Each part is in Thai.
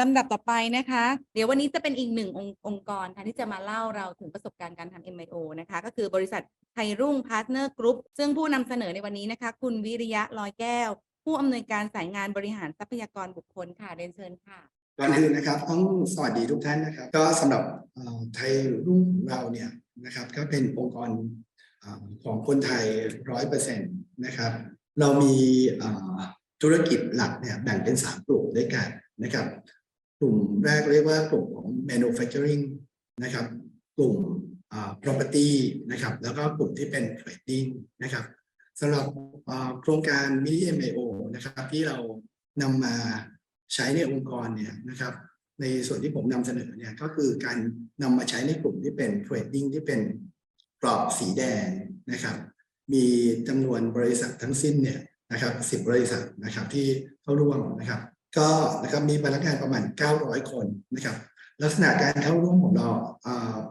ลำดับต่อไปนะคะ เดี๋ยววันนี้จะเป็นอีกหนึ่งองค์งกรค่ะที่จะมาเล่าเราถึงประสบการณ์การทำ MIO นะคะ ก็คือบริษัทไทยรุ่งพาร์ทเนอร์กรุ๊ปซึ่งผู้นำเสนอในวันนี้นะคะ คุณวิริยะลอยแก้ว ผู้อำนวยการสายงานบริหารทรัพยากรบุคคลค่ะเรียนเชิญค่ะก่อนอื่นนะครับต้องสวัสดีทุกท่านนะครับ ก็สำหรับไทยรุ่งเราเนี่ยนะครับก็เป็นองค์กรอของคนไทยร้อยเปอร์เซ็นต์นะครับ เรามีธุรกิจหลักเนี่ยแบ่งเป็นสามกลุ่มด้วยกันนะครับ ลุ่มแรกเรียกว่ากลุ่มของ manufacturing นะครับ กลุ่มอ่อ property นะครับ แล้วก็กลุ่มที่เป็น trading นะครับสำหรับโครงการ mini MIO นะครับ ที่เรานำมาใช้ในองค์กรเนี่ยนะครับ ในส่วนที่ผมนำเสนอเนี่ยก็คือการนำมาใช้ในกลุ่มที่เป็น trading ที่เป็นกรอบสีแดงนะครับ มีจำนวนบริษัททั้งสิ้นเนี่ยนะครับสิบบริษัทนะครับที่เข้าร่วมนะครับ ก็นะครับมีพนักงานประมาณ 900 คนนะครับลักษณะการเข้าร่วมของเรา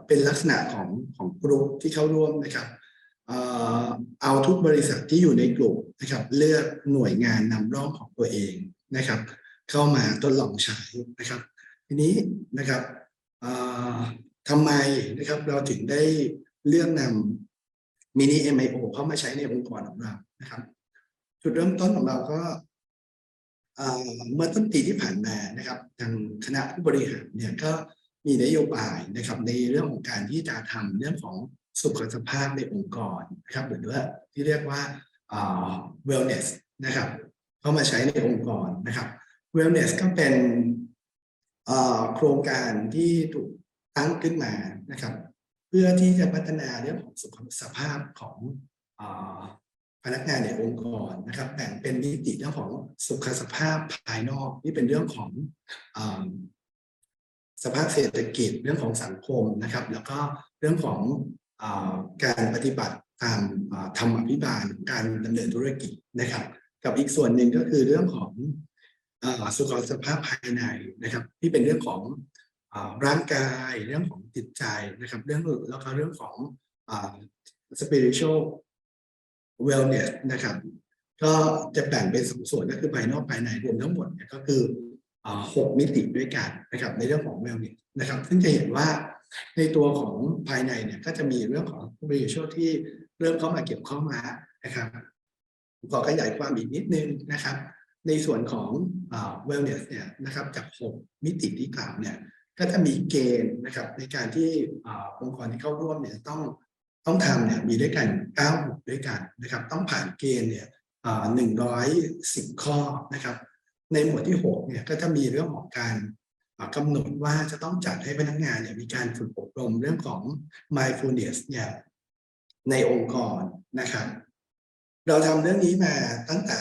เป็นลักษณะของของกลุ่มที่เข้าร่วมนะครับเอาทุกบริษัทที่อยู่ในกลุ่มนะครับเลือกหน่วยงานนำร่องของตัวเองนะครับ เข้ามาทดลองใช้นะครับ ทีนี้นะครับทำไมนะครับเราถึงได้เลือกนำมินิ MIO เข้ามาใช้ในองค์กรของเรานะครับ จุดเริ่มต้นของเราก็ เมื่อต้นปีที่ผ่านมานะครับทางคณะผู้บริหารเนี่ยก็มีนโยบายนะครับในเรื่องของการที่จะทำเรื่องของสุขภาพในองค์กรนะครับหรือว่าที่เรียกว่า wellness นะครับเข้ามาใช้ในองค์กรนะครับ wellness ก็เป็นโครงการที่ถูกตั้งขึ้นมานะครับ เพื่อที่จะพัฒนาเรื่องของสุขภาพของ พนักงานในองค์กรนะครับแบ่งเป็นมิติเรื่องของสุขสภาพภายนอกที่เป็นเรื่องของอสภาพเศรษฐกิจเรื่องของสังคมนะครับ แล้วก็เรื่องของอการปฏิบัติตามธรรมพิบาลการดำเนินธุรกิจนะครับ กับอีกส่วนหนึ่งก็คือเรื่องของอสุขภาพภายในนะครับ ที่เป็นเรื่องของอร่างกายเรื่องของจิตใจนะครับ เรื่องแล้วก็เรื่องของเอ่อ spiritual wellness นะครับก็จะแบ่งเป็นสองส่วนก็คือภายนอกภายในรวมทั้งหมดเนี่ยก็คือหกมิติด้วยกันนะครับในเรื่องของ wellness นะครับ ซึ่งจะเห็นว่าในตัวของภายในเนี่ยก็จะมีเรื่องของ spiritual ที่เริ่มเข้ามาเกี่ยวข้องมานะครับขอขยายความอีกนิดนึงนะครับ ในส่วนของเอ่อ wellness เนี่ยนะครับจาก6มิติที่กล่าวเนี่ยก็จะมีเกณฑ์นะครับในการที่องค์กรที่เข้าร่วมเนี่ยต้อง ต้องทำเนี่ยมีด้วยกัน9หมวดด้วยกันนะครับ ต้องผ่านเกณฑ์เนี่ยหนึ่งร้อยสิบข้อนะครับ ในหมวดที่6เนี่ยก็จะมีเรื่องของการกำหนดว่าจะต้องจัดให้พนักงานเนี่ยมีการฝึกอบรมเรื่องของ mindfulness เนี่ยในองค์กรนะครับ เราทำเรื่องนี้มาตั้งแต่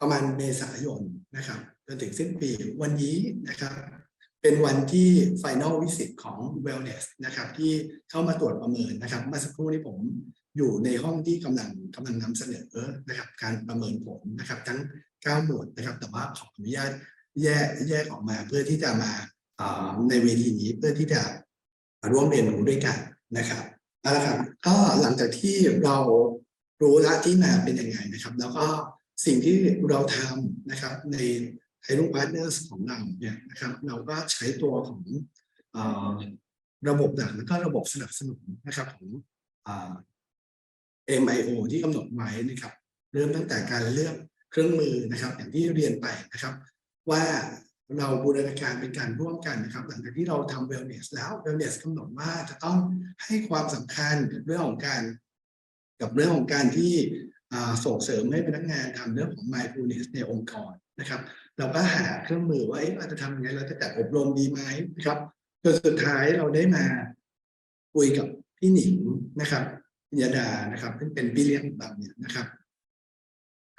ประมาณเมษายนนะครับจนถึงสิ้นปีวันนี้นะครับ เป็นวันที่ Final Visit ของ Wellness นะครับที่เข้ามาตรวจประเมินนะครับเมื่อสักครู่นี้ผมอยู่ในห้องที่กำลังกำลังนำเสนอนะครับการประเมินผลนะครับทั้ง 9 หมวดนะครับ แต่ว่าขออนุญาตแยกแยกออกมาเพื่อที่จะมาในเวทีนี้เพื่อที่จะร่วมเรียนรู้ด้วยกันนะครับเอาละครับก็หลังจากที่เรารู้ละที่มาเป็นยังไงนะครับ แล้วก็สิ่งที่เราทำนะครับใน ไทยรุ่งพาร์ทเนอร์สของเราเนี่ยนะครับเราก็ใช้ตัวของอระบบหลักแล้วก็ระบบสนับสนุนนะครับของเอ่อ MIO ที่กำหนดไว้นะครับ เริ่มตั้งแต่การเลือกเครื่องมือนะครับ อย่างที่เรียนไปนะครับ ว่าเราบูรณาการเป็นการร่วมกันนะครับ หลังจากที่เราทำ wellness แล้ว wellness กำหนดว่าจะต้องให้ความสำคัญเรื่องของการ กับเรื่องของการที่ ส่งเสริมให้พนักงานทำเรื่องของ mindfulness ในองค์กรนะครับ เราก็หาเครื่องมือว่าเอ๊ะเราจะทำยังไงเราจะจัดอบรมดีไหมนะครับจนสุดท้ายเราได้มาคุยกับพี่หนิงนะครับพิยดานะครับซึ่งเป็นพี่เลี้ยงของเราเนี่ยนะครับ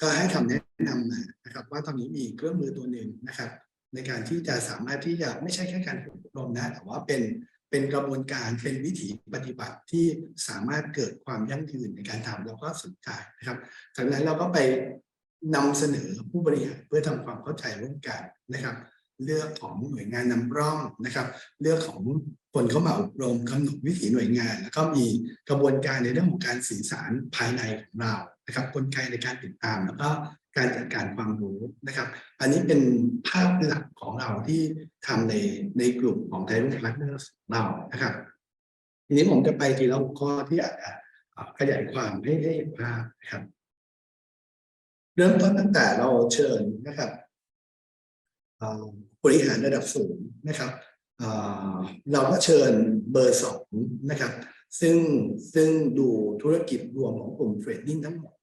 ก็ให้คำแนะนำมานะครับ ว่าตอนนี้มีเครื่องมือตัวหนึ่งนะครับ ในการที่จะสามารถที่จะไม่ใช่แค่การอบรมนะ แต่ว่าเป็น เป็นกระบวนการเป็นวิถีปฏิบัติที่สามารถเกิดความยั่งยืนในการทำแล้วก็สนใจนะครับจากนั้นเราก็ไปนำเสนอผู้บริหารเพื่อทำความเข้าใจร่วมกันนะครับ เลือกของหน่วยงานนำร่องนะครับ เลือกของ คนเข้ามาอบรมกำหนดวิถีหน่วยงาน แล้วก็มีกระบวนการในเรื่องของการสื่อสารภายในของเรานะครับกลไกในการติดตาม แล้วก็การจัดการความรู้นะครับ อันนี้เป็นภาพหลักของเราที่ทำในในกลุ่มของไทยรุ่งพาร์ทเนอร์เรานะครับทีนี้ผมจะไปทีละหัวข้อที่อาจจะขยายความให้ให้เห็นภาพนะครับ เริ่มต้นตั้งแต่เราเชิญนะครับบริหารระดับสูงนะครับ เราก็เชิญเบอร์สองนะครับซึ่งซึ่งดูธุรกิจรวมของกลุ่มเทรดดิ้งทั้งหมด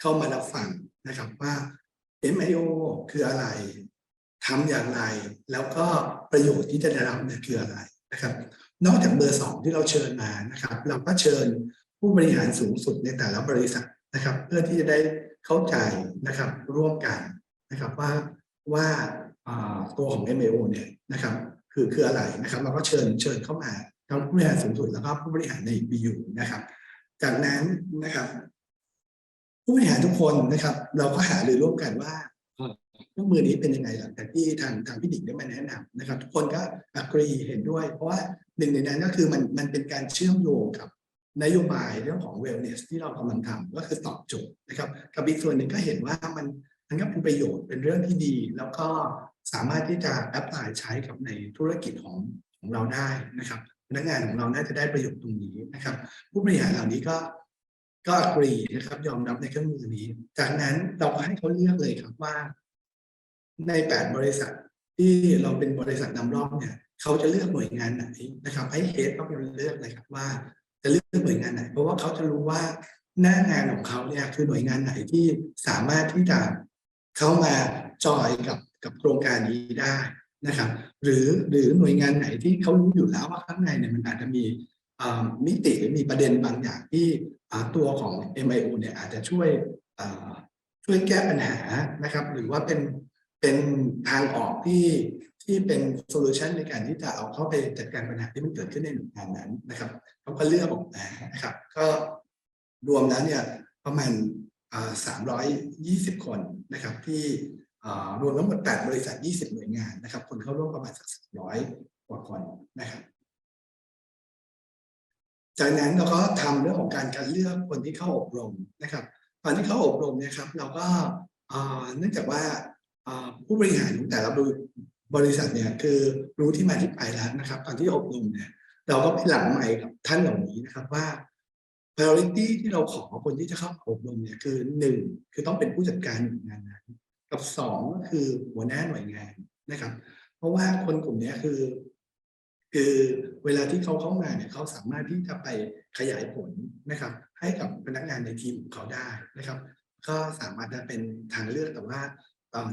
เข้ามารับฟังนะครับว่า MIO คืออะไรทำอย่างไร แล้วก็ประโยชน์ที่จะได้รับเนี่ยคืออะไรนะครับ นอกจากเบอร์สองที่เราเชิญมานะครับ เราก็เชิญผู้บริหารสูงสุดในแต่ละบริษัทนะครับ เพื่อที่จะได้เข้าใจนะครับร่วมกันนะครับว่าว่าตัวของ MAO เนี่ยนะครับ คือคืออะไรนะครับ เราก็เชิญเชิญเข้ามาทั้งผู้บริหารสูงสุดแล้วก็ผู้บริหารใน BU นะครับ จากนั้นนะครับ ผู้บริหารทุกคนนะครับ เราก็หารือร่วมกันว่าเครื่องมือนี้เป็นยังไงหลังจากที่ทางทางพี่ดิ่งได้มาแนะนำนะครับ ทุกคนก็อักรีเห็นด้วย เพราะว่าหนึ่งในนั้นก็คือมันมันเป็นการเชื่อมโยงกับนโยบายเรื่องของ wellness ที่เรากำลังทำก็คือตอบโจทย์นะครับกับอีกส่วนหนึ่งก็เห็นว่ามันมันก็เป็นประโยชน์เป็นเรื่องที่ดี แล้วก็ สามารถที่จะแอพพลายใช้กับในธุรกิจของของเราได้นะครับ พนักงานของเราน่าจะได้ประโยชน์ตรงนี้นะครับ ผู้บริหารเหล่านี้ก็ก็อกรีนะครับ ยอมรับในเครื่องมือนี้ จากนั้นเราก็ให้เขาเลือกเลยครับว่า ในแปดบริษัทที่เราเป็นบริษัทนำร่องเนี่ยเขาจะเลือกหน่วยงานไหนนะครับ ให้เฮดเขาเป็นเลือกเลยครับว่าจะเลือกหน่วยงานไหน เพราะว่าเขาจะรู้ว่าหน้างานของเขาเนี่ยคือหน่วยงานไหนที่สามารถที่จะเข้ามาจอยกับ กับโครงการนี้ได้นะครับ หรือหรือหน่วยงานไหนที่เขารู้อยู่แล้วว่าข้างในเนี่ยมันอาจจะมีอ่ามิติหรือมีประเด็นบางอย่างที่ตัวของ MIO เนี่ยอาจจะช่วยอ่าช่วยแก้ปัญหานะครับ หรือว่าเป็นเป็นทางออกที่ที่เป็นโซลูชันในการที่จะเอาเข้าไปจัดการปัญหาที่มันเกิดขึ้นในหน่วยงานนั้นนะครับเขาก็เลือกออกมานะครับ ก็รวมแล้วเนี่ยประมาณสามร้อยยี่สิบคนนะครับที่ รวมทั้งหมดแปดบริษัทยี่สิบหน่วยงานนะครับ คนเข้าร่วมประมาณสักสามร้อยกว่าคนนะครับ จากนั้นเราก็ทำเรื่องของการการเลือกคนที่เข้าอบรมนะครับ ตอนที่เข้าอบรมเนี่ยครับ เราก็เนื่องจากว่าอ่าผู้บริหารของแต่ละบริษัทเนี่ยคือรู้ที่มาที่ไปแล้วนะครับ ตอนที่อบรมเนี่ยเราก็ไปหลังใหม่กับท่านเหล่านี้นะครับว่า priority ที่เราขอคนที่จะเข้าอบรมเนี่ยคือหนึ่งคือต้องเป็นผู้จัดการหน่วยงานนั้น กับสองก็คือหัวหน้าหน่วยงานนะครับ เพราะว่าคนกลุ่มนี้คือ คือเวลาที่เขาเข้ามาเนี่ยเขาสามารถที่จะไปขยายผลนะครับ ให้กับพนักงานในทีมของเขาได้นะครับ ก็สามารถจะเป็นทางเลือกแต่ว่า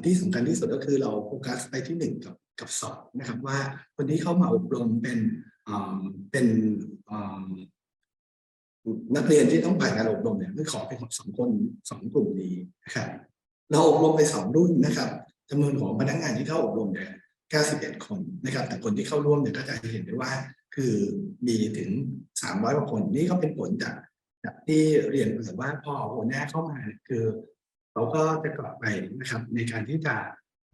ที่สำคัญที่สุดก็คือเราโฟกัสไปที่หนึ่งกับกับสองนะครับ ว่าคนที่เข้ามาอบรมเป็นเป็นนักเรียนที่ต้องผ่านการอบรมเนี่ยคือขอเป็นสองคนสองกลุ่มนี้นะครับ เราอบรมไปสองรุ่นนะครับจำนวนของพนักงานที่เข้าอบรมเนี่ย91 คนนะครับ แต่คนที่เข้าร่วมเนี่ยก็จะเห็นได้ว่าคือมีถึง 300กว่าคนนี่ก็เป็นผลจากจากที่เรียนไปว่าพอหัวหน้าเข้ามาคือเขาก็จะกลับไปนะครับ ในการที่จะ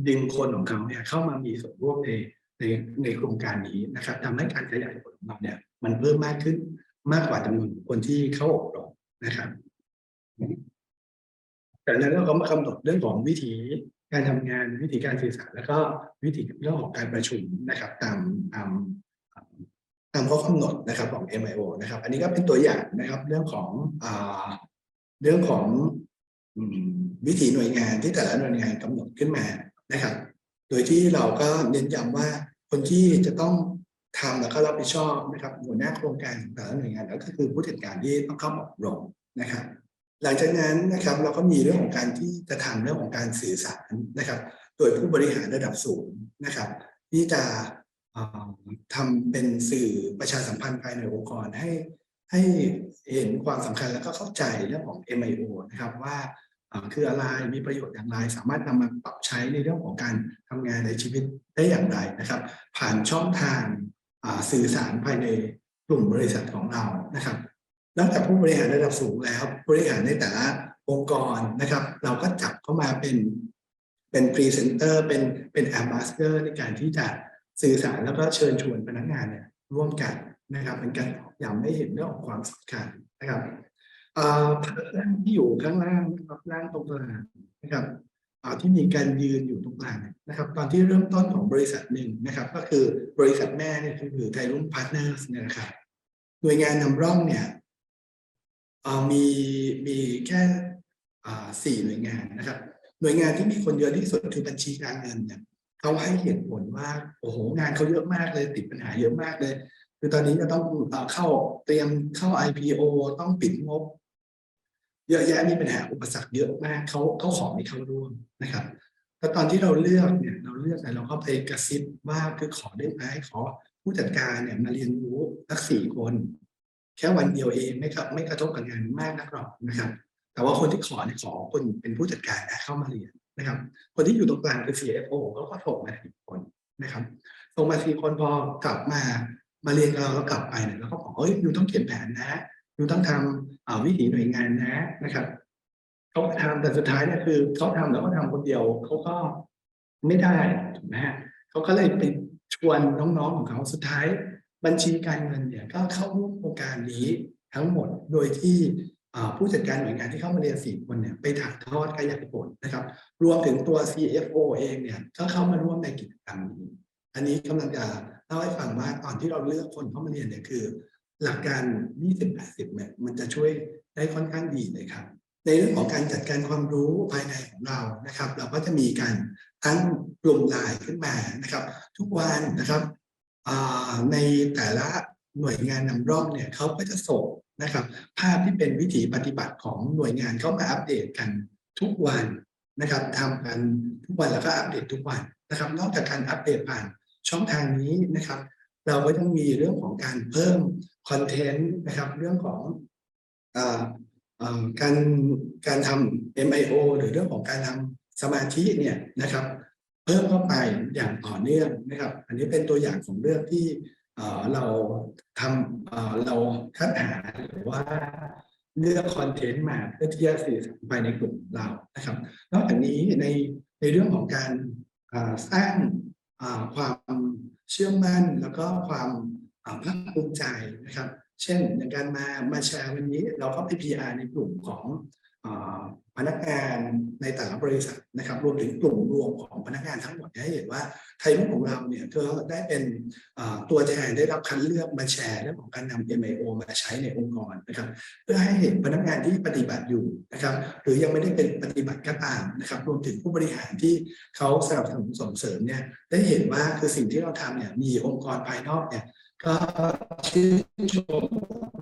ดึงคนของเขาเนี่ยเข้ามามีส่วนร่วมในในในโครงการนี้นะครับทำให้การขยายผลของเราเนี่ยมันเพิ่มมากขึ้นมากกว่าจำนวนคนที่เข้าอบรมนะครับ แต่แล้วเราก็มาคำหนดเรื่องของวิธีการทำงานวิธีการสื่อสารแล้วก็วิธีเรื่องของการประชุมนะครับ ตามตามตามข้อกำหนดนะครับของ MIO นะครับ อันนี้ก็เป็นตัวอย่างนะครับเรื่องของอเรื่องของวิธีหน่วยงานที่แต่ละหน่วยงานกำหนดขึ้นมานะครับ โดยที่เราก็เน้นย้ำว่าคนที่จะต้องทำแล้วก็รับผิดชอบนะครับหัวหน้าโครงการของแต่ละหน่วยงานแล้วก็คือผู้จัดการที่ต้องเข้ามาอบรมนะครับ หลังจากนั้นนะครับเราก็มีเรื่องของการที่จะทำเรื่องของการสื่อสารนะครับ โดยผู้บริหารระดับสูงนะครับที่จะทำเป็นสื่อประชาสัมพันธ์ภายในองค์กรให้ให้เห็นความสำคัญแล้วก็เข้าใจเรื่องของ MIO นะครับว่าคืออะไรมีประโยชน์อย่างไร สามารถนำมาปรับใช้ในเรื่องของการทำงานในชีวิตได้อย่างไรนะครับ ผ่านช่องทางสื่อสารภายในกลุ่มบริษัทของเรานะครับ นอกจากผู้บริหารระดับสูงแล้วบริหารในแต่ละองค์กรนะครับ เราก็จับเข้ามาเป็นเป็นพรีเซนเตอร์เป็นเป็นแอมบาสเดอร์ในการที่จะสื่อสารแล้วก็เชิญชวนพนักงานเนี่ยร่วมกันนะครับเป็นการย้ำให้เห็นเรื่องของความสำคัญนะครับเอ่อร่างที่อยู่ข้างล่างนะครับร่างตรงกลางนะครับเอ่อที่มีการยืนอยู่ตรงกลางนะครับ ตอนที่เริ่มต้นของบริษัทหนึ่งนะครับ ก็คือบริษัทแม่เนี่ยคือไทยรุ่งพาร์ทเนอร์สเนี่ยนะครับหน่วยงานนำร่องเนี่ย มีมีแค่สี่หน่วยงานนะครับ หน่วยงานที่มีคนเยอะที่สุดคือบัญชีการเงินเนี่ยเขาให้เหตุผลว่าโอ้โหงานเขาเยอะมากเลยติดปัญหาเยอะมากเลย คือตอนนี้จะต้องเข้าเตรียมเข้า IPO ต้องปิดงบ เยอะแยะมีปัญหาอุปสรรคเยอะมากเขาเขาขอไม่เข้าร่วมนะครับแล้วตอนที่เราเลือกเนี่ยเราเลือกเนี่เราก็ไปกระซิบว่าคือขอได้ไหมขอผู้จัดการเนี่ยมาเรียนรู้สักสี่คน แค่วันเดียวเองไม่ครับไม่กระทบกับงานมากนักหรอกนะครับ แต่ว่าคนที่ขอเนี่ยขอคนเป็นผู้จัดการเข้ามาเรียนนะครับ คนที่อยู่ตรงกลางคือ CFO เขาก็ส่งมาสี่คนนะครับส่งมาสี่คนพอกลับมามาเรียนกับเราแล้วกลับไปเนี่ยเราก็บอกเอ้ยอยู่ต้องเขียนแผนนะอยู่ต้องทำวิถีหน่วยงานนะนะครับเขาก็ทำแต่สุดท้ายเนี่ยคือเขาทำแล้วก็ทำคนเดียวเขาก็ไม่ได้ถูกไหมฮะเขาก็เลยไปชวนน้องๆของเขาสุดท้าย บัญชีการเงินเนี่ยก็เข้าร่วมโครงการนี้ทั้งหมดโดยที่ผู้จัดการหน่วยงานที่เข้ามาเรียนสี่คนเนี่ยไปถ่ายทอดขยายผลนะครับ รวมถึงตัว CFO เองเนี่ยก็เข้ามาร่วมในกิจกรรมนี้ อันนี้กำลังจะเล่าให้ฟังว่าตอนที่เราเลือกคนเข้ามาเรียนเนี่ยคือ หลักการ 20-80เนี่ยมันจะช่วยได้ค่อนข้างดีเลยครับ ในเรื่องของการจัดการความรู้ภายในของเรานะครับ เราก็จะมีการตั้งกลุ่มไลน์ขึ้นมานะครับ ทุกวันนะครับ ในแต่ละหน่วยงานนำร่องเนี่ยเขาก็จะส่งนะครับ ภาพที่เป็นวิถีปฏิบัติของหน่วยงานเข้ามาอัปเดตกันทุกวันนะครับทำกันทุกวันแล้วก็อัปเดตทุกวันนะครับ นอกจากการอัปเดตผ่านช่องทางนี้นะครับ เราก็ต้องมีเรื่องของการเพิ่มคอนเทนต์นะครับเรื่องของออการการทำ MIO หรือเรื่องของการทำสมาธิเนี่ยนะครับ เพิ่มเข้าไปอย่างต่อเนื่องนะครับ อันนี้เป็นตัวอย่างของเรื่องที่เราทำเราคัดหาหรือว่าเลือกคอนเทนต์มาเพื่อที่จะสื่อสารไปในกลุ่มเรานะครับ นอกจากนี้ในในเรื่องของการสร้างความเชื่อมั่นแล้วก็ความภาคภูมิใจนะครับ เช่นอย่างการมามาแชร์วันนี้เราก็ไป PR ในกลุ่มของ พนักงานในแต่ละบริษัทนะครับรวมถึงกลุ่มรวมของพนักงานทั้งหมดให้เห็นว่าไทยรุ่งของเราเนี่ยก็ได้เป็นตัวแทนได้รับคัดเลือกมาแชร์เรื่องของการนำ MIO มาใช้ในองค์กรนะครับเพื่อให้เห็นพนักงานที่ปฏิบัติอยู่นะครับหรือยังไม่ได้เป็นปฏิบัติก็ตามนะครับรวมถึงผู้บริหารที่เขาสนับสนุนส่งเสริมเนี่ยได้เห็นว่าคือสิ่งที่เราทำเนี่ยมีองค์กรภายนอกเนี่ยก็ชื่นชม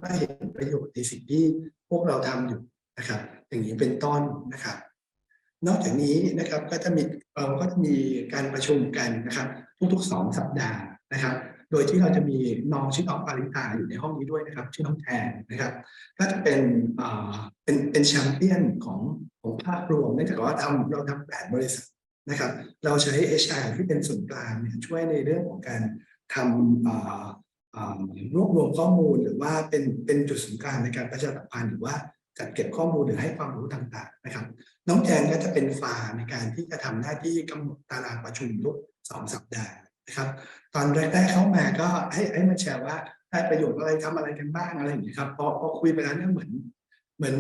ว่าเห็นประโยชน์ในสิ่งที่พวกเราทำอยู่ นะครับ อย่างนี้เป็นต้นนะครับ นอกจากนี้นะครับก็จะมีเราก็จะมีการประชุมกันนะครับ ทุกๆสองสัปดาห์นะครับ โดยที่เราจะมีน้องชื่อน้องปาริตาอยู่ในห้องนี้ด้วยนะครับชื่อน้องแทนนะครับ ก็จะเป็นอ่าเป็นเป็นแชมเปี้ยนของของภาพรวมเนื่องจากว่าทำเราทำแปดบริษัทนะครับ เราใช้ HR ที่เป็นส่วนกลางเนี่ยช่วยในเรื่องของการทำอ่อรวบรวมข้อมูลหรือว่าเป็นเป็นจุดศูนย์กลางในการประชาสัมพันธ์หรือว่า จัดเก็บข้อมูลหรือให้ความรู้ต่างๆนะครับ น้องแจนก็จะเป็นฟาในการที่จะทำหน้าที่กำหนดตารางประชุมทุกสองสัปดาห์นะครับ ตอนแรกๆเข้ามาก็ให้ให้มาแชร์ว่าได้ประโยชน์อะไรทำอะไรกันบ้างอะไรอย่างเงี้ครับพอพอคุยไปแล้วเนี่ยเหมือน เหมือน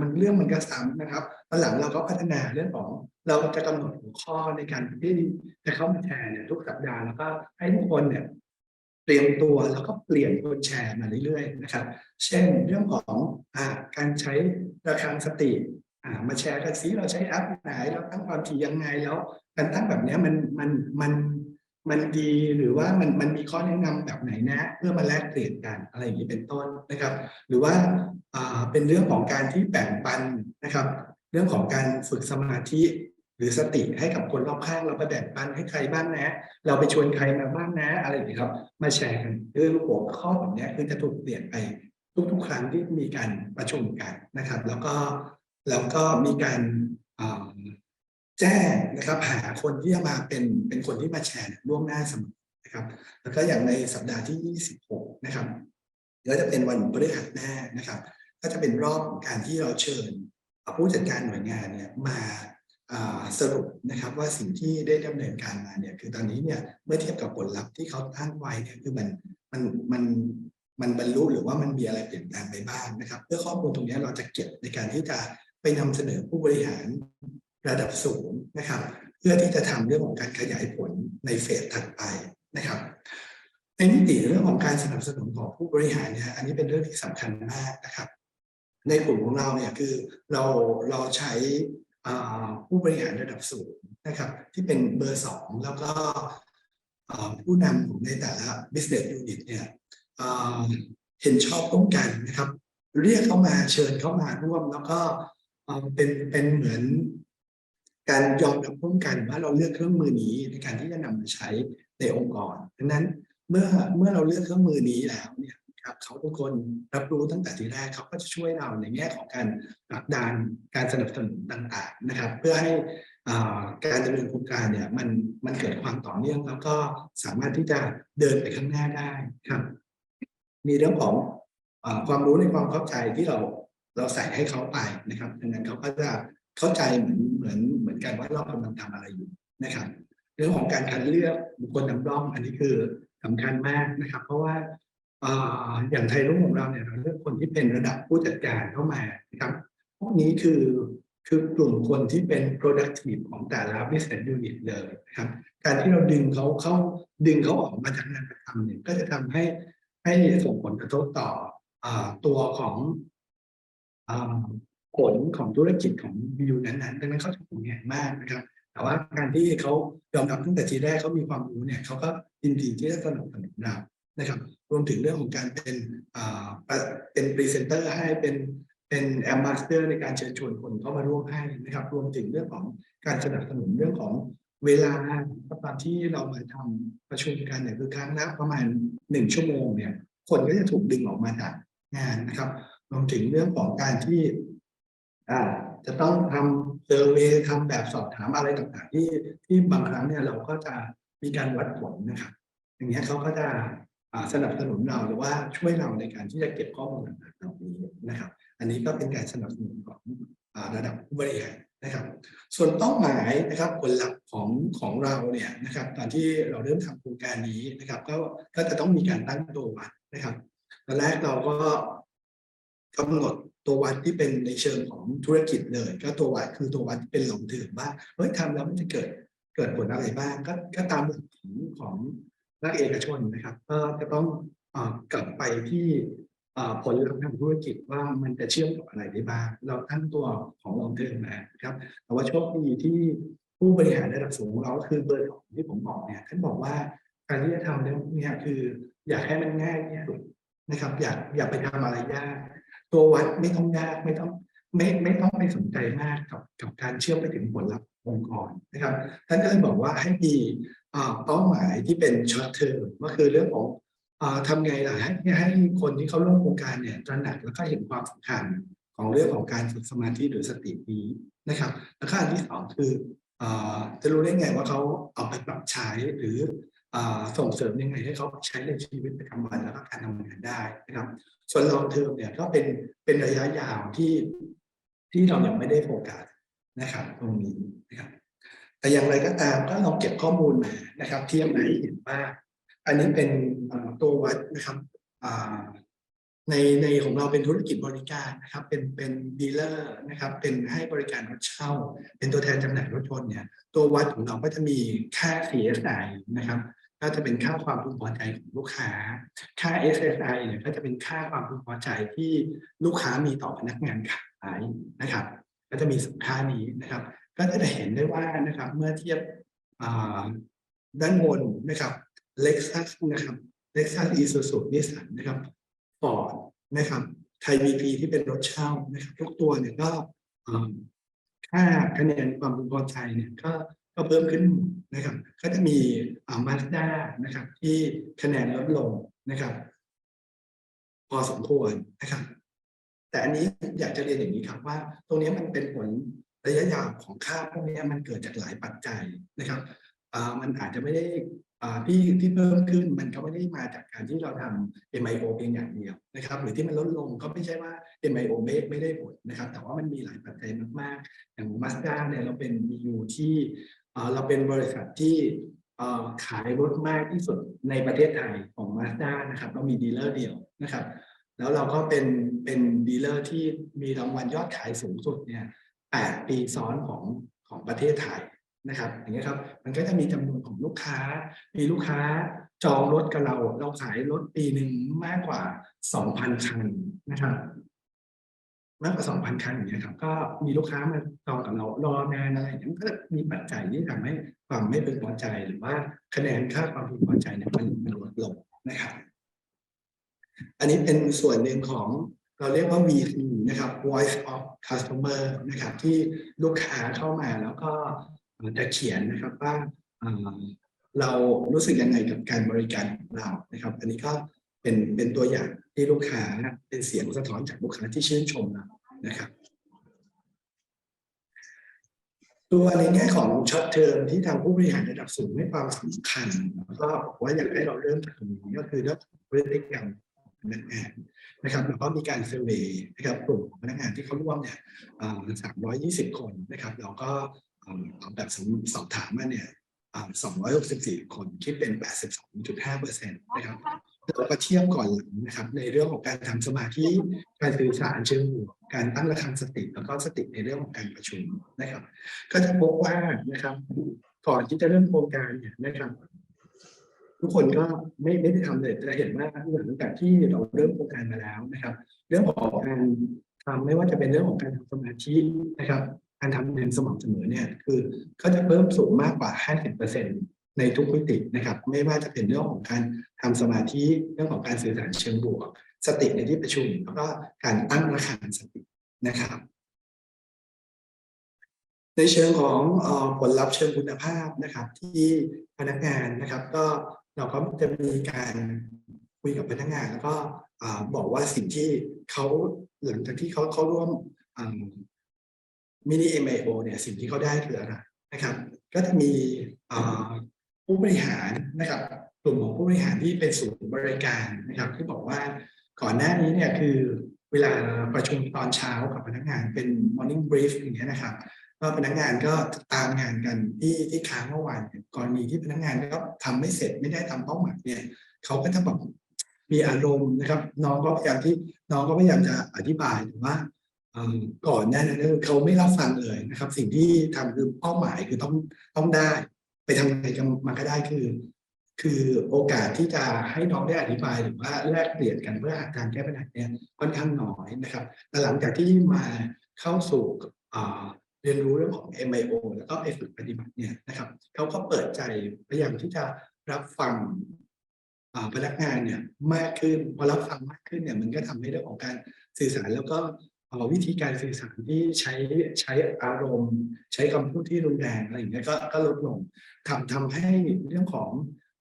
มันเรื่องมันก็ซ้ำนะครับตอนหลังเราก็พัฒนาเรื่องของเราจะกำหนดหัวข้อในการที่จะเข้ามาแชร์เนี่ยทุกสัปดาห์แล้วก็ให้ทุกคนเนี่ยเตรียมตัวแล้วก็เปลี่ยนคนแชร์มาเรื่อยๆนะครับ เช่นเรื่องของ การใช้ระฆังสติมาแชร์กันซิเราใช้แอปไหนเราตั้งความถี่ยังไงแล้วการตั้งแบบนี้มันมันมันมันดีหรือว่ามันมันมีข้อแนะนำแบบไหนนะ เพื่อมาแลกเปลี่ยนกันอะไรอย่างนี้เป็นต้นนะครับ หรือว่าเป็นเรื่องของการที่แบ่งปันนะครับ เรื่องของการฝึกสมาธิหรือสติให้กับคนรอบข้างเราไปแบ่งปันให้ใครบ้างนะ เราไปชวนใครมาบ้างนะ อะไรอย่างนี้ครับ มาแชร์กันคือหัวข้อแบบนี้คือจะถูกเปลี่ยนไป ทุกๆครั้งที่มีการประชุมกันนะครับ แล้วก็แล้วก็มีการแจ้งนะครับหาคนที่จะมาเป็นเป็นคนที่มาแชร์เนี่ยล่วงหน้าเสมอนะครับ แล้วก็อย่างในสัปดาห์ที่ 26 นะครับก็จะเป็นวันพฤหัสหน้านะครับ ก็จะเป็นรอบของการที่เราเชิญผู้จัดการหน่วยงานเนี่ยมาสรุปนะครับว่าสิ่งที่ได้ดำเนินการมาเนี่ยคือตอนนี้เนี่ยเมื่อเทียบกับผลลัพธ์ที่เขาตั้งไว้เนี่ยคือมันมันมัน มันบรรลุหรือว่ามันมีอะไรเปลี่ยนแปลงไปบ้างนะครับ เพื่อข้อมูลตรงนี้เราจะเก็บในการที่จะไปนำเสนอผู้บริหารระดับสูงนะครับ เพื่อที่จะทำเรื่องของการขยายผลในเฟสถัดไปนะครับในมิติเรื่องของการสนับสนุนของผู้บริหารเนี่ยอันนี้เป็นเรื่องที่สำคัญมากนะครับ ในกลุ่มของเราเนี่ยคือเราเราใช้ผู้บริหารระดับสูงนะครับ ที่เป็นเบอร์สองแล้วก็ผู้นำของในแต่ละ business unit เนี่ย เห็นชอบต้องกันนะครับ เรียกเข้ามาเชิญเข้ามาร่วมแล้วก็เป็นเป็นเหมือนการยอมรับร่วมกันว่าเราเลือกเครื่องมือนี้ในการที่จะนำมาใช้ในองค์กรดังนั้นเมื่อเมื่อเราเลือกเครื่องมือนี้แล้วเนี่ยครับเขาทุกคนรับรู้ตั้งแต่ทีแรกเขาก็จะช่วยเราในแง่ของการผลักดันการสนับสนุนต่างๆนะครับ เพื่อให้การดำเนินโครงการเนี่ยมันมันเกิดความต่อเนื่องแล้วก็สามารถที่จะเดินไปข้างหน้าได้ครับ มีเรื่องของอความรู้ในความเข้าใจที่เราเราใส่ให้เขาไปนะครับดังนั้นเขาก็จะเข้าใจเหมือนเหมือนเหมือนกันว่าเรากำลังทำอะไรอยู่นะครับ เรื่องของการคัดเลือกบุคคลนำร่อง อันนี้คือสำคัญมากนะครับ เพราะว่าอย่างไทยรุ่งของเราเนี่ยเราเลือกคนที่เป็นระดับผู้จัดการเข้ามานะครับ พวกนี้คือคือกลุ่มคนที่เป็น productive ของแต่ละ business unit เลยนะครับ การที่เราดึงเขาเข้าดึงเขาออกมาจากงานประจำเนี่ยก็จะทำให้ ให้ส่งผลกระทบต่ออตัวของอผลของธุรกิจของวิวนั้นๆดังนั้นเขาจะห่วงใยมากนะครับ แต่ว่าการที่เขายอมรับตั้งแต่ทีแรกเขามีความรู้เนี่ยเขาก็ยินดีที่จะสนับสนุนเรานะครับ รวมถึงเรื่องของการเป็นเป็นพรีเซนเตอร์ให้เป็นเป็นแอมบาสเดอร์ในการเชิญชวนคนเข้ามาร่วมให้นะครับ รวมถึงเรื่องของการสนับสนุนเรื่องของ เวลาตอนที่เรามาทำประชุมกันเนี่ยคือครั้งละประมาณหนึ่งชั่วโมงเนี่ย คนก็จะถูกดึงออกมาจากงานนะครับรวมถึงเรื่องของการที่จะต้องทำเซอร์เวย์ทำแบบสอบถามอะไรต่างๆ ที่ที่บางครั้งเนี่ยเราก็จะมีการวัดผลนะครับ อย่างเงี้ยเขาก็จะสนับสนุนเราหรือว่าช่วยเราในการที่จะเก็บข้อมูลต่างๆเหล่านี้นะครับ อันนี้ก็เป็นการสนับสนุนของอระดับผู้บริหารนะครับ ส่วนเป้าหมายนะครับผลลัพธ์ของของเราเนี่ยนะครับตอนที่เราเริ่มทำโครงการนี้นะครับ ก็ก็จะต้องมีการตั้งตัววัดนะครับตอนแรกเราก็กำหนดตัววัดที่เป็นในเชิงของธุรกิจเลย ก็ตัววัดคือตัววัดที่เป็นหลงถือว่าเฮ้ยทำแล้วมันจะเกิดเกิดผลอะไรบ้าง ก็ก็ตามหลักของของภาคเอกชนนะครับ ก็จะต้องกลับไปที่ ผลลัพธ์ทางธุรกิจว่ามันจะเชื่อมกับอะไรได้บ้าง เราตั้งตัวของลงเทิมนะครับ แต่ว่าโชคดีที่ผู้บริหารระดับสูงเราคือเบอร์ของที่ผมบอกเนี่ยท่านบอกว่าการที่จะทำเนี่ยคืออยากให้มันง่ายที่สุดนะครับ อยากอย่าไปทำอะไรยาก ตัววัดไม่ต้องยากไม่ต้องไม่ไม่ต้องไปสนใจมากกับกับการเชื่อมไปถึงผลลัพธ์องค์กรนะครับท่านก็เลยบอกว่าให้มีอ่าเป้าหมายที่เป็นช็อตเทอมก็คือเรื่องของ ทำไงล่ะให้ให้คนที่เขาร่วมโครงการเนี่ยตระหนักแล้วก็เห็นความสำคัญของเรื่องของการฝึกสมาธิหรือสตินี้นะครับ แล้วก็อันที่สองคืออจะรู้ได้ไงว่าเขาเอาไปปรับใช้หรืออส่งเสริมยังไงให้เขาใช้ในชีวิตประจำวันแล้วก็การทำงานได้นะครับส่วนลองเทอมเนี่ยก็เป็นเป็นระยะยาวที่ที่เรายังไม่ได้โฟกัสนะครับ ตรงนี้นะครับแต่อย่างไรก็ตามก็ลองเก็บข้อมูลมานะครับ เทียบไหนเห็นว่า อันนี้เป็นตัววัดนะครับในในของเราเป็นธุรกิจบริการนะครับ เป็นเป็นดีลเลอร์นะครับ เป็นให้บริการรถเช่า เป็นตัวแทนจำหน่ายรถยนต์เนี่ย ตัววัดของเราก็จะมีค่า CSI นะครับ ก็จะเป็นค่าความพึงพอใจของลูกค้า ค่า SSI เนี่ยก็จะเป็นค่าความพึงพอใจที่ลูกค้ามีต่อพนักงานขายนะครับ ก็จะมีสองค่านี้นะครับ ก็จะเห็นได้ว่านะครับ เมื่อเทียบด้านบนนะครับ Lexus นะครับ Lexus Isuzu Nissan นนะครับ Ford นะครับไทย BP ที่เป็นรถเช่านะครับทุกตัวเนี่ยก็ค่าคะแนนความพึงพอใจเนี่ยก็ก็เพิ่มขึ้นนะครับ ก็จะมีอ่ามาสด้านะครับ ที่คะแนนลดลงนะครับ พอสมควรนะครับ แต่อันนี้อยากจะเรียนอย่างนี้ครับว่า ตรงนี้มันเป็นผลระยะยาวของค่าพวกนี้มันเกิดจากหลายปัจจัยนะครับ มันอาจจะไม่ได้ที่ที่เพิ่มขึ้นมันก็ไม่ได้มาจากการที่เราทำ MIO เพียงอย่างเดียวนะครับหรือที่มันลดลงก็ไม่ใช่ว่า MIO ไม่ไม่ได้ผลนะครับแต่ว่ามันมีหลายปัจจัยมากๆ อย่าง Mazda เนี่ยเราเป็น BU ที่อ่เราเป็นบริษัทที่ขายรถมากที่สุดในประเทศไทยของ Mazda นะครับเรามีดีลเลอร์เดียวนะครับแล้วเราก็เป็นเป็นดีลเลอร์ที่มีรางวัลยอดขายสูงสุดเนี่ยแปดปีซ้อนของของประเทศไทย นะครับอย่างเงี้ยครับมันก็จะมีจำนวนของลูกค้า มีลูกค้าจองรถกับเรา เราขายรถปีหนึ่งมากกว่า 2,000 คันนะครับ มากกว่า 2,000 คันอย่างเงี้ยครับ ก็มีลูกค้ามาจองกับเรารอนานอะไรอย่างเงี้ยมันก็จะมีปัจจัยที่ทำให้ความไม่พึงพอใจหรือว่าคะแนนค่าความพึงพอใจเนี่ยมันมันลดลงนะครับ อันนี้เป็นส่วนหนึ่งของเราเรียกว่า VC นะครับ Voice of Customer นะครับ ที่ลูกค้าเข้ามาแล้วก็ จะเขียนนะครับว่าเรารู้สึกยังไงกับการบริการของเรานะครับ อันนี้ก็เป็นเป็นตัวอย่างที่ลูกค้าเป็นเสียงสะท้อนจากลูกค้าที่ชื่นชมเรานะครับ ตัวในแง่ของช็อตเทอมที่ทางผู้บริหารระดับสูงให้ความสำคัญแล้วก็บอกว่าอยากให้เราเริ่มจากตรงนี้ก็คือเรื่องพฤติกรรมพนักงานนะครับแล้วก็มีการเซอร์เวย์นะครับกลุ่มพนักงานที่เขาร่วมเนี่ยสามร้อยยี่สิบคนนะครับ เราก็ เอ่อเอาแบบสอบถามมาเนี่ยสองร้อยหกสิบสี่คนคิดเป็นแปดสิบสองจุดห้าเปอร์เซ็นต์นะครับเราก็เทียบก่อนหลังนะครับในเรื่องของการทำสมาธิการสื่อสารเชิงบวกการตั้งระฆังสติแล้วก็สติในเรื่องของการประชุมนะครับ ก็จะพบว่านะครับก่อนที่จะเริ่มโครงการเนี่ยนะครับ ทุกคนก็ไม่ไม่ได้ทำเลยจะเห็นว่าหลังจากที่เราเริ่มโครงการมาแล้วนะครับ เรื่องของการทำไม่ว่าจะเป็นเรื่องของการทำสมาธินะครับ การทำงานสม่ำเสมอเนี่ยคือเขาจะเพิ่มสูงมากกว่า 50%ในทุกมิตินะครับไม่ว่าจะเป็นเรื่องของการทำสมาธิเรื่องของการสื่อสารเชิงบวก สติในที่ประชุมแล้วก็การตั้งระฆังสตินะครับ ในเชิงของผลลัพธ์เชิงคุณภาพนะครับ ที่พนักงานนะครับ ก็เราก็จะมีการคุยกับพนักงาน แล้วก็อบอกว่าสิ่งที่เขาหลังจากที่เขาเขาร่วม มินิ MIO เนี่ยสิ่งที่เขาได้คืออะไรนะครับ ก็จะมีผู้บริหารนะครับ กลุ่มของผู้บริหารที่เป็นศูนย์บริการนะครับที่บอกว่าก่อนหน้านี้เนี่ยคือเวลาประชุมตอนเช้ากับพนักงานเป็น morning brief อย่างเงี้ยนะครับก็พนักงานก็ตามงานกันที่ที่ค้างเมื่อวานเนี่ยกรณีที่พนักงานก็ทำไม่เสร็จไม่ได้ทำเป้าหมายเนี่ยเขาก็จะแบบมีอารมณ์นะครับ น้องก็พยายามที่น้องก็พยายามจะอธิบายแต่ว่า ก่อนหน้านั้นเขาไม่รับฟังเลยนะครับ สิ่งที่ทำคือเป้าหมายคือต้องต้องได้ ไปทำอะไรกันมาก็ได้คือ คือโอกาสที่จะให้น้องได้อธิบายหรือว่าแลกเปลี่ยนกันเพื่อหาทางแก้ปัญหาเนี่ยค่อนข้างน้อยนะครับแต่หลังจากที่มาเข้าสู่เรียนรู้เรื่องของ MIO แล้วก็ไปฝึกปฏิบัติเนี่ยนะครับเขาก็เปิดใจพยายามที่จะรับฟังพนักงานเนี่ยมากขึ้นพอรับฟังมากขึ้นเนี่ยมันก็ทำให้เรื่องของการสื่อสารแล้วก็ วิธีการสื่อสารที่ใช้ใช้อารมณ์ ใช้คำพูดที่รุนแรงอะไรอย่างเงี้ยก็ก็ลดลงทำทำให้เรื่องของ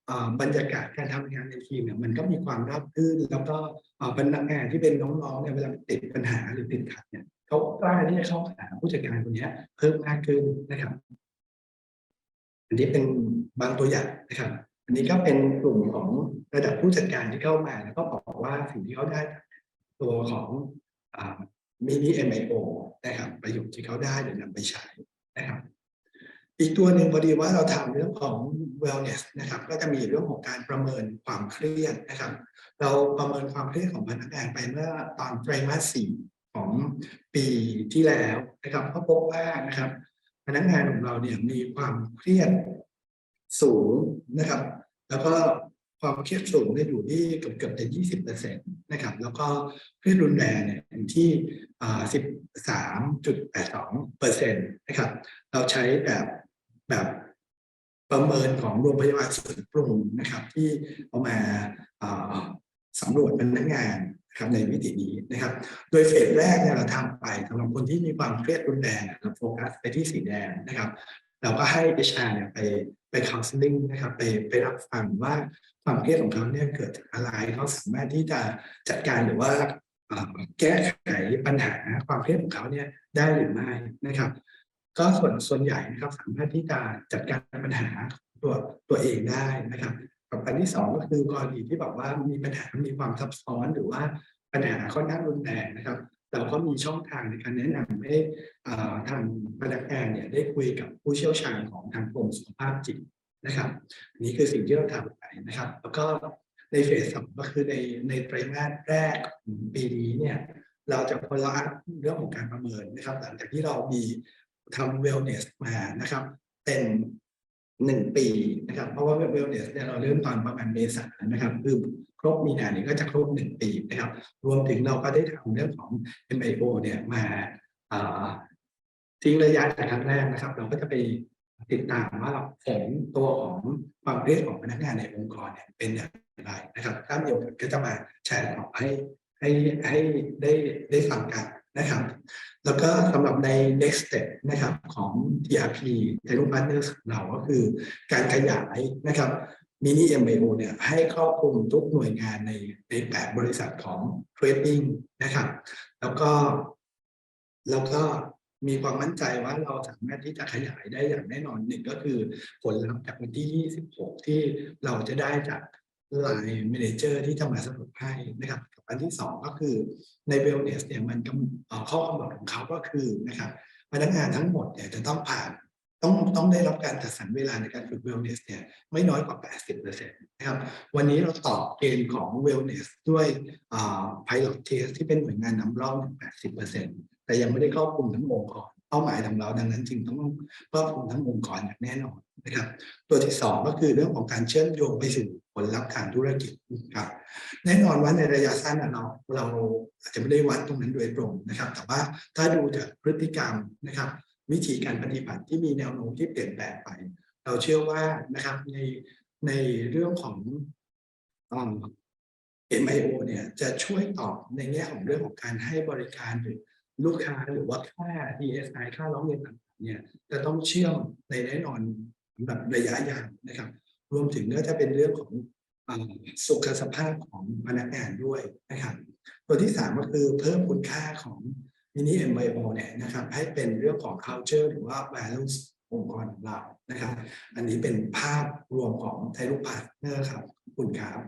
อบรรยากาศการทำงานในทีมเนี่ยมันก็มีความราบรื่นแล้วก็อ่าพนักงานที่เป็นน้องๆเนี่ยเวลาติดปัญหาหรือติดขัดเนี่ยเขากล้าที่จะเข้าหาผู้จัดการคนนี้เพิ่มมากขึ้นนะครับ อันนี้เป็นบางตัวอย่างนะครับ อันนี้ก็เป็นกลุ่มของระดับผู้จัดการที่เข้ามาแล้วก็บอกว่าสิ่งที่เขาได้ตัวของ มินิ MIO นะครับประโยชน์ที่เขาได้เดี๋ยวนำไปใช้นะครับ อีกตัวหนึ่งพอดีว่าเราทำเรื่องของ wellness นะครับ ก็จะมีเรื่องของการประเมินความเครียดนะครับ เราประเมินความเครียดของพนักงานไปเมื่อตอนไตรมาสสี่ของปีที่แล้วนะครับก็พบว่านะครับ พนักงานของเราเนี่ยมีความเครียดสูงนะครับ แล้วก็ ความเครียดสูงเนี่ยอยู่ที่เกือบเกือบจะยี่สิบเปอร์เซ็นต์นะครับ แล้วก็เครียดรุนแรงเนี่ยอยู่ที่สิบสามจุดแปดสองเปอร์เซ็นต์นะครับ เราใช้แบบแบบประเมินของโรงพยาบาลสวนปรุงนะครับ ที่เอามาสำรวจพนักงานนะครับในมิตินี้นะครับ โดยเฟสแรกเนี่ยเราทำไปสำหรับคนที่มีความเครียดรุนแรงเราโฟกัสไปที่สีแดงนะครับ เราก็ให้ HR เนี่ยไปไป counseling นะครับไปไปรับฟังว่า ความเครียดของเขาเนี่ยเกิดจากอะไรเขาสามารถที่จะจัดการหรือว่าแก้ไขปัญหาความเครียดของเขาเนี่ยได้หรือไม่นะครับ ก็ส่วนส่วนใหญ่นะครับสามารถที่จะจัดการปัญหาตัวตัวเองได้นะครับกับอันที่สองก็คือกรณีที่แบบว่ามีปัญหา มีความซับซ้อนหรือว่าปัญหาค่อนข้างรุนแรงนะครับเราก็มีช่องทางในการแนะนำให้ทางพนักงานเนี่ยได้คุยกับผู้เชี่ยวชาญของทางกรมสุขภาพจิต นะครับนนี้คือสิ่งที่เราทำไปนะครับ แล้วก็ในเฟสสองก็คือในในไตรมาสแรกปีนี้เนี่ยเราจะพล o เรื่องของการประเมินนะครับ หลังจากที่เรามีทำ wellness มานะครับ เป็นหนึ่งปีนะครับ เพราะว่า wellness เนี่ยเราเริ่มตอนประมาณเมษานนะครับคือครบมีนาเนี่ยก็จะครบหนึ่งปีนะครับ รวมถึงเราก็ได้ทำเรื่องของ MIO เนี่ยมาอ่าทิ้งระยะจากครั้งแรกนะครับ เราก็จะไป ติดตามว่าผลตัวของความเครียดของพนักงานในองค์กรเนี่ยเป็นอย่างไรนะครับถ้ามีโอกาสก็จะมาแชร์ต่อให้ให้ให้ได้ได้ฟังกันนะครับ แล้วก็สำหรับใน next step นะครับของ TRP ในรูป partners ขอเราก็คือการขยายนะครับมินิ MIO เนี่ยให้ครอบคลุมทุกหน่วยงานในในแปดบริษัทของ Trading นะครับ แล้วก็แล้วก็ มีความมั่นใจว่าเราสามารถที่จะขยายได้อย่างแน่นอนหนึ่งก็คือผลลัพธ์จากวันที่ 26 ที่เราจะได้จาก Line Manager ที่จะมาสรุปให้นะครับกับอันที่สองก็คือใน Wellness เนี่ยมันกำเอ่อข้อกำหนดของเขาก็คือนะครับพนักงานทั้งหมดเนี่ยจะต้องผ่านต้องต้องได้รับการจัดสรรเวลาในการฝึก Wellness เนี่ยไม่น้อยกว่า 80%นะครับวันนี้เราตอบเกณฑ์ของ Wellness ด้วยอ่า Pilot Test ที่เป็นหน่วยงานนำร่องถึง80% แต่ยังไม่ได้ครอบคลุมทั้งองค์กรเป้าหมายของเราดังนั้นจึงต้องครอบคลุมทั้งองค์กรอย่างแน่นอนนะครับ ตัวที่สองก็คือเรื่องของการเชื่อมโยงไปสู่ผลลัพธ์การธุรกิจครับแน่นอนว่าในระยะสั้นน่ะเราเราอาจจะไม่ได้วัดตรงนั้นโดยตรงนะครับ แต่ว่าถ้าดูจากพฤติกรรมนะครับ วิธีการปฏิบัติที่มีแนวโน้มที่เปลี่ยนแปลงไป เราเชื่อว่านะครับในในเรื่องของอ่า MIO เนี่ยจะช่วยตอบในแง่ของเรื่องของการให้บริการหรือ ลูกค้าหรือว่าค่า DSI ค่าร้องเรียนต่างๆเนี่ยจะต้องเชื่อมในแน่นอนแบบระยะยาวนะครับ รวมถึงก็จะเป็นเรื่องของอสุขสภาพของพนักงานด้วยนะครับตัวที่สามก็คือเพิ่มคุณค่าของมินิ MIO เนี่ยนะครับให้เป็นเรื่องของ culture หรือว่า values องค์กรของเรานะครับ อันนี้เป็นภาพรวมของไทยรูปพาร์ทเนอร์ครับขอบคุณครับ